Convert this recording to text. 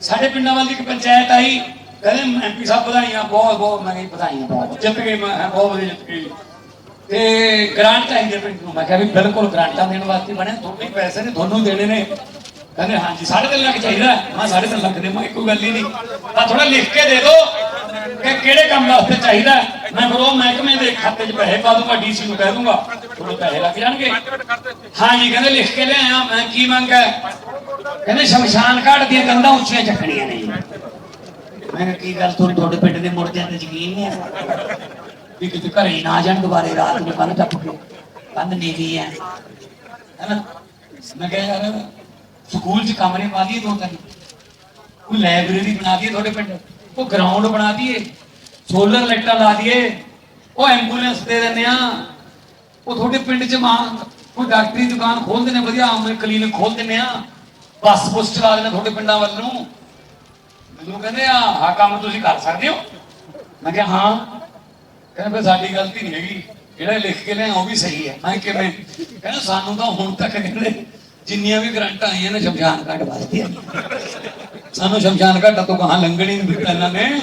ਸਾਡੇ ਪਿੰਡਾਂ ਵੱਲ ਦੀ ਇੱਕ ਪੰਚਾਇਤ ਆਈ, ਕਹਿੰਦੇ ਐਮਪੀ ਸਾਹਿਬ ਵਧਾਈਆਂ, ਬਹੁਤ ਬਹੁਤ, ਮੈਂ ਕਿਹਾ ਜੀ ਵਧਾਈਆਂ ਬਹੁਤ, ਜਿੱਤ ਗਏ, ਮੈਂ ਬਹੁਤ ਵਧੀਆ ਜਿੱਤ ਗਏ ਤੇ ਗ੍ਰਾਂਟ ਚਾਹੀਦੇ ਪਿੰਡ ਨੂੰ, ਮੈਂ ਕਿਹਾ ਵੀ ਬਿਲਕੁਲ ਗ੍ਰਾਂਟਾਂ ਦੇਣ ਵਾਸਤੇ ਬਣੇ ਤੁਹਾਨੂੰ ਪੈਸੇ ਨੇ ਤੁਹਾਨੂੰ ਦੇਣੇ ਨੇ। ਕਹਿੰਦੇ ਹਾਂਜੀ, ਸਾਢੇ ਤਿੰਨ ਲੱਖ ਚਾਹੀਦਾ ਮੈਂ ਸਾਢੇ ਲੱਖ ਦੇ ਮੈਂ ਕੋਈ ਗੱਲ ਹੀ ਨਹੀਂ। ਤਾਂ ਥੋੜਾ ਲਿਖ ਕੇ ਦੇ ਦਿਓ ਕਿ ਕਿਹੜੇ ਕੰਮ ਵਾਸਤੇ ਚਾਹੀਦਾ ਮੈਂ ਫਿਰ ਉਹ ਮਹਿਕਮੇ ਦੇ ਖਾਤੇ 'ਚ ਪੈਸੇ ਪਾ ਦੂੰਗਾ, ਡੀਸੀ ਨੂੰ ਕਹਿ ਦੂੰਗਾ ਥੋੜੇ ਪੈਸੇ ਲੱਗ ਜਾਣਗੇ। ਹਾਂਜੀ, ਕਹਿੰਦੇ ਲਿਖ ਕੇ ਲਿਆਇਆ, ਮੈਂ ਕੀ ਮੰਗ ਹੈ? ਕਹਿੰਦੇ ਸ਼ਮਸ਼ਾਨ ਘਾਟ ਦੀਆਂ ਕੰਧਾਂ ਉੱਚੀਆਂ ਚੱਕਣੀਆਂ ਨੇ ਮੈਂ ਕਿਹਾ, ਕੀ ਗੱਲ ਤੁਹਾਨੂੰ ਤੁਹਾਡੇ ਪਿੰਡ ਦੇ ਮੁਰਦਿਆਂ ਤੇ ਯਕੀਨ ਨਹੀਂ ਹੈ ਵੀ ਕਿਤੇ ਘਰੇ ਨਾ ਜਾਣ ਦੁਬਾਰੇ ਰਾਤ ਨੂੰ ਕੰਧ ਟੱਪ ਕੇ। ਕੰਧ ਨੀਵੀਂ ਹੈ ਹੈਨਾ ਮੈਂ ਕਿਹਾ, ਯਾਰ, ਸਕੂਲ 'ਚ ਕਮਰੇ ਪਾ ਦਈਏ ਦੋ ਤਿੰਨ। ਕੋਈ ਲਾਇਬ੍ਰੇਰੀ ਬਣਾ ਦਈਏ ਤੁਹਾਡੇ ਪਿੰਡ? ਕੋਈ ਗਰਾਊਂਡ ਬਣਾ ਦਈਏ? ਸੋਲਰ ਲਾਈਟਾਂ ਲਾ ਦਈਏ? ਉਹ ਐਂਬੂਲੈਂਸ ਦੇ ਦਿੰਦੇ ਆ। ਉਹ ਤੁਹਾਡੇ ਪਿੰਡ 'ਚ ਮਾਂ, ਕੋਈ ਡਾਕਟਰੀ ਦੁਕਾਨ ਖੋਲ ਦਿੰਦੇ ਵਧੀਆ, ਆਮ ਕਲੀਨਿਕ ਖੋਲ ਦਿੰਦੇ ਆ। ਬੱਸ ਬੁੱਸ ਚਲਾ ਦਿੰਦੇ ਤੁਹਾਡੇ ਪਿੰਡਾਂ ਵੱਲ ਨੂੰ। ਮੈਨੂੰ ਕਹਿੰਦੇ ਆ, ਆਹ ਕੰਮ ਤੁਸੀਂ ਕਰ ਸਕਦੇ ਹੋ? ਮੈਂ ਕਿਹਾ, ਹਾਂ। ਕਹਿੰਦੇ, ਫਿਰ ਸਾਡੀ ਗਲਤੀ ਨਹੀਂ ਹੈਗੀ। ਜਿਹੜਾ ਲਿਖ ਕੇ ਲਿਆ ਉਹ ਵੀ ਸਹੀ ਹੈ। ਮੈਂ ਕਿਵੇਂ? ਕਹਿੰਦਾ, ਸਾਨੂੰ ਤਾਂ ਹੁਣ ਤੱਕ ਕਹਿੰਦੇ, ਜਿੰਨੀਆਂ ਵੀ ਗਰੰਟਾਂ ਆਈਆਂ ਨੇ, ਸ਼ਮਸ਼ਾਨ ਘਾਟ ਵਾਸਤੇ ਸਾਨੂੰ ਸ਼ਮਸ਼ਾਨ ਘਾਟਾਂ ਤੋਂ ਕਹਾਂ ਲੰਘਣ ਹੀ ਨਹੀਂ ਦਿੱਤਾ ਇਹਨਾਂ ਨੇ।